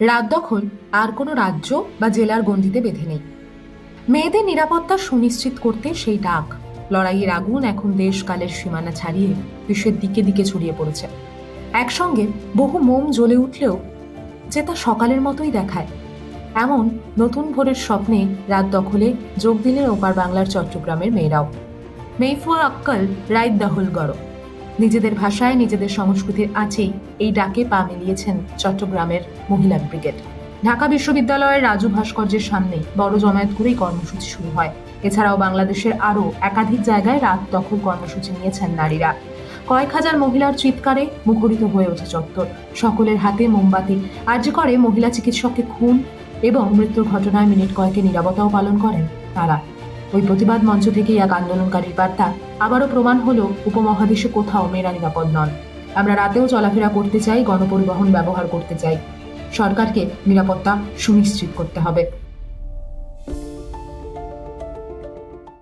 রাত দখল আর কোনো রাজ্য বা জেলার গণ্ডিতে বেঁধে নেই। মেয়েদের নিরাপত্তা সুনিশ্চিত করতে সেই ডাক। লড়াইয়ের আগুন এখন দেশকালের সীমানা ছাড়িয়ে বিশ্বের দিকে দিকে ছড়িয়ে পড়েছে। একসঙ্গে বহু মোম জ্বলে উঠলেও যে তা সকালের মতোই দেখায়। এমন নতুন ভোরের স্বপ্নে রাত দখলে যোগ দিলেন ওপার বাংলার চট্টগ্রামের মেয়েরাও। মেইফুয়া আক্কল, রাইত দহল গড় নিজেদের ভাষায় নিজেদের সংস্কৃতির আছেই। এই ডাকে পা মিলিয়েছেন চট্টগ্রামের মহিলা ব্রিগেড। ঢাকা বিশ্ববিদ্যালয়ের রাজু ভাস্কর্যের সামনে বড় জমায়েত করেই কর্মসূচি শুরু হয়। এছাড়াও বাংলাদেশের আরও একাধিক জায়গায় রাত দখল কর্মসূচি নিয়েছেন নারীরা। কয়েক হাজার মহিলার চিৎকারে মুখরিত হয়ে ওঠে চত্বর। সকলের হাতে মোমবাতি। আর্য করে মহিলা চিকিৎসককে খুন এবং মৃত্যুর ঘটনায় মিনিট কয়েকে নিরাপত্তাও পালন করেন তারা। ওই প্রতিবাদ মঞ্চ থেকেই এক আন্দোলনকারীর বার্তা আবারও প্রমাণ হলো উপমহাদেশে কোথাও মেয়েরা নিরাপদ নন। আমরা রাতেও চলাফেরা করতে চাই, গণপরিবহন ব্যবহার করতে চাই। সরকারকে নিরাপত্তা সুনিশ্চিত করতে হবে।